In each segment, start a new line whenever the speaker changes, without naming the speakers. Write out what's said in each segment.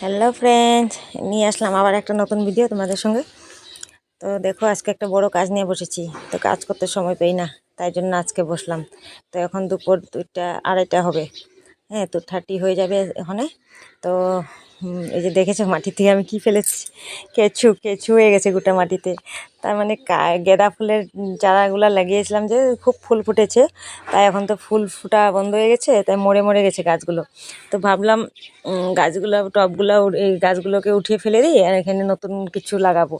Hello friends নিয়ে আসলাম আবার একটা নতুন ভিডিও তোমাদের সঙ্গে। তো দেখো, আজকে একটা বড় কাজ নিয়ে বসেছি। তো কাজ করতে সময় পাই না, তাই জন্য আজকে বসলাম। তো এখন দুপুর দুইটা, আড়াইটা হবে। হ্যাঁ তো থার্টি হয়ে যাবে ওখানে তো এই যে দেখেছ মাটি থেকে আমি কি ফেলেছি? কেঁচু কেঁচু হয়ে গেছে গোটা মাটিতে। তার মানে গাঁদা ফুলের চারাগুলা লাগিয়েছিলাম যে খুব ফুল ফুটেছে। তাই এখন তো ফুল ফুটা বন্ধ হয়ে গেছে, তাই মরে মরে গেছে গাছগুলো। তো ভাবলাম গাছগুলো, টবগুলো এই গাছগুলোকে উঠিয়ে ফেলে দিই, আর এখানে নতুন কিছু লাগাবো।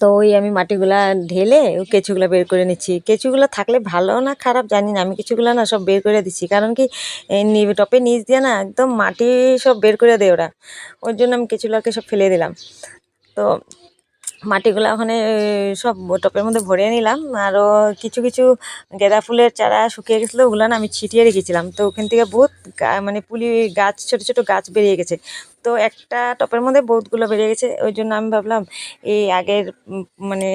তো ওই আমি মাটিগুলা ঢেলে কেঁচুগুলো বের করে নিচ্ছি। কেঁচুগুলো থাকলে ভালো না খারাপ জানি না, আমি কিছুগুলো না সব বের করে দিচ্ছি। কারণ কি টপে নিচ দিয়ে না একদম মাটি সব বের করে দেয় ওরা। ওর জন্য আমি কেঁচুগুলোকে সব ফেলে দিলাম। তো মাটিগুলো ওখানে সব টপের মধ্যে ভরে নিলাম। আরও কিছু কিছু গেঁদা ফুলের চারা শুকিয়ে গেছিল, ওগুলো না আমি ছিটিয়ে রেখেছিলাম। তো ওখান থেকে বহুত মানে পুলি, গাছ, ছোট ছোট গাছ বেরিয়ে গেছে। তো একটা টপের মধ্যে বহুতগুলো বেরিয়ে গেছে। ওই জন্য আমি ভাবলাম, এই আগের মানে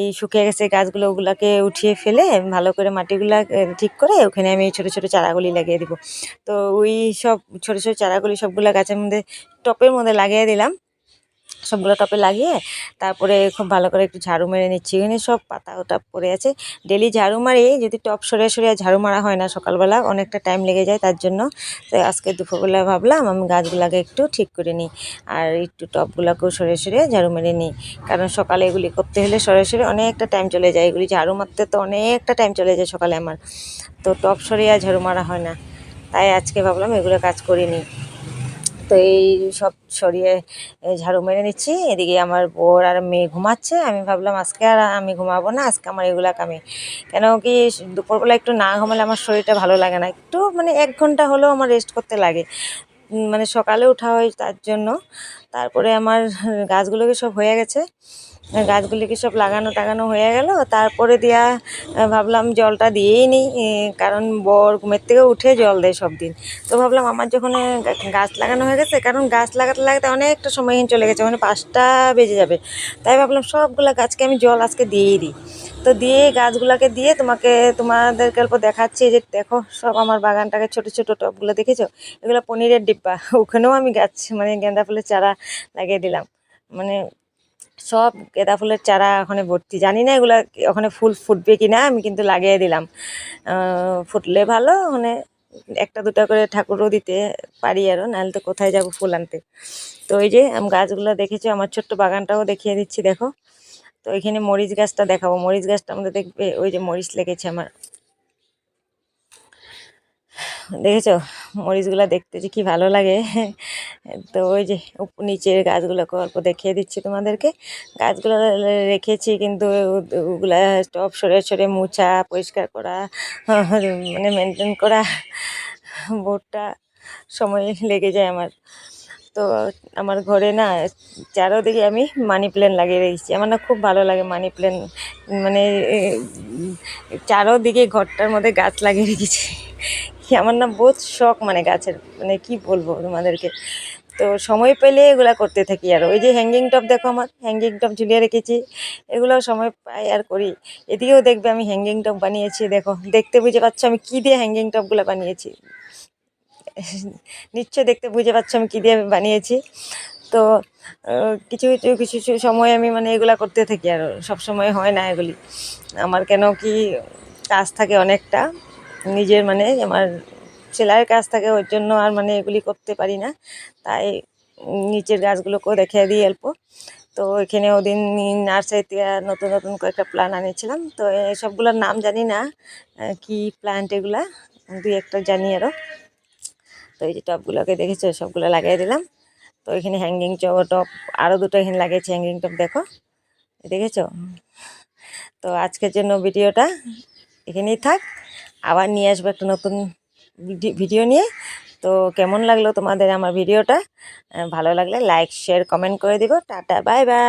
এই শুকিয়ে গেছে গাছগুলো ওগুলাকে উঠিয়ে ফেলে ভালো করে মাটিগুলা ঠিক করে ওখানে আমি ছোট ছোট চারাগুলি লাগিয়ে দিব। তো ওই সব ছোট ছোট চারাগুলি সবগুলো গাছের মধ্যে, টপের মধ্যে লাগিয়ে দিলাম। সবগুলো টপে লাগিয়ে তারপরে খুব ভালো করে একটু ঝাড়ু মেরে নিচ্ছি। এখানে সব পাতা ওটা পড়ে আছে। ডেলি ঝাড়ু মারি, যদি টপ সরে সরে ঝাড়ু মারা হয় না সকালবেলা, অনেকটা টাইম লেগে যায় তার জন্য। তো আজকে দুপুরবেলা ভাবলাম আমি গাছগুলাকে একটু ঠিক করে নিই আর একটু টপগুলোকেও সরে সরে ঝাড়ু মেরে নিই। কারণ সকালে এগুলি করতে হলে সরে সরে অনেকটা টাইম চলে যায়। এগুলি ঝাড়ু মারতে তো অনেকটা টাইম চলে যায় সকালে আমার। তো টপ সরে আর ঝাড়ু মারা হয় না। তাই আজকে ভাবলাম এগুলো কাজ করে নিই। তো এই সব সরিয়ে ঝাড়ু মেরে নিচ্ছি। এদিকে আমার বর আর মেয়ে ঘুমাচ্ছে। আমি ভাবলাম, আজকে আর আমি ঘুমাবো না, আজকে আমার এগুলা কামে। কেন কি, দুপুরবেলা একটু না ঘুমালে আমার শরীরটা ভালো লাগে না। একটু মানে এক ঘণ্টা হলেও আমার রেস্ট করতে লাগে। মানে সকালে ওঠা হয় তার জন্য। তারপরে আমার গাছগুলোকে সব হয়ে গেছে। গাছগুলিকে সব লাগানো টাগানো হয়ে গেল। তারপরে দিয়া ভাবলাম জলটা দিয়েই নিই কারণ বর ঘুমের থেকে উঠে জল দেয় সব দিন তো ভাবলাম আমার যখন গাছ লাগানো হয়ে গেছে, কারণ গাছ লাগাতে লাগাতে অনেকটা সময় চলে গেছে মানে পাঁচটা বেজে যাবে। তাই ভাবলাম সবগুলা গাছকে আমি জল আজকে দিয়েই দিই। তো দিয়ে গাছগুলাকে দিয়ে তোমাকে, তোমাদেরকে অল্প দেখাচ্ছি যে দেখো, সব আমার বাগানটাকে ছোট ছোট টবগুলো, দেখেছ? এগুলো পনিরের ডিব্বা। ওখানেও আমি গাছ মানে গেঁদা ফুলের চারা লাগিয়ে দিলাম। মানে সব গাঁদা ফুলের চারা ওখানে ভর্তি। জানি না এগুলো ওখানে ফুল ফুটবে কি না আমি কিন্তু লাগিয়ে দিলাম। ফুটলে ভালো ওখানে একটা দুটো করে ঠাকুরও দিতে পারি আরও নাহলে তো কোথায় যাব ফুল আনতে। তো ওই যে আমি গাছগুলো দেখেছি, আমার ছোট্ট বাগানটাও দেখিয়ে দিচ্ছি, দেখো। তো এখানে মরিচ গাছটা দেখাবো। মরিচ গাছটা আমাদের দেখবে, ওই যে মরিচ লেগেছে আমার। দেখেছ? মরিচগুলো দেখতে যে কি ভালো লাগে। তো ওই যে নিচের গাছগুলোকে অল্প দেখিয়ে দিচ্ছি তোমাদেরকে। গাছগুলো রেখেছি কিন্তু ওগুলা টপ সরে সরে মুছা, পরিষ্কার করা মানে মেনটেন করা বোর্ডটা সময় লেগে যায় আমার। তো আমার ঘরে না চারোদিকে আমি মানি প্ল্যান্ট লাগিয়ে রেখেছি। আমার না খুব ভালো লাগে মানি প্ল্যান্ট মানে চারোদিকে ঘরটার মধ্যে গাছ লাগিয়ে রেখেছি। আমার না বহুত শখ মানে গাছের মানে কি বলব তোমাদেরকে। তো সময় পেলে এগুলা করতে থাকি আর। ওই যে হ্যাঙ্গিং টপ দেখো আমার হ্যাঙ্গিং টপ ঝুলিয়ে রেখেছি এগুলো সময় পাই আর করি। এদিকেও দেখবে আমি হ্যাঙ্গিং টপ বানিয়েছি, দেখো, দেখতে বুঝে পাচ্ছ আমি কী দিয়ে হ্যাঙ্গিং টপগুলো বানিয়েছি। নিশ্চয় দেখতে বুঝে পাচ্ছ আমি কী দিয়ে বানিয়েছি। তো কিছু কিছু কিছু কিছু সময় আমি মানে এগুলা করতে থাকি আর, সব সময় হয় না এগুলি। আমার কেন কি কাজ থাকে অনেকটা, নিজের মানে আমার সেলাইয়ের কাজ থাকে ওর জন্য আর মানে এগুলি করতে পারি না। তাই নিচের গাছগুলোকেও দেখে দিই অল্প তো এখানে ওদিন নার্সারি থেকে নতুন নতুন কয়েকটা প্ল্যান আনিয়েছিলাম তো এই সবগুলোর নাম জানি না কি প্ল্যান্ট এগুলা, দুই একটা জানি আরও তো এই যে টপগুলোকে দেখেছ, সবগুলো লাগিয়ে দিলাম। তো এখানে হ্যাঙ্গিং টপ আরও দুটো এখানে লাগিয়েছি হ্যাঙ্গিং টপ দেখো। দেখেছ? তো আজকের জন্য ভিডিওটা এখানেই থাক। আবার নিয়ে আসব একটা নতুন ভিডিও নিয়ে। তো কেমন লাগল তোমাদের আমার ভিডিওটা? ভালো লাগলে লাইক শেয়ার কমেন্ট করে দিব। Tata bye bye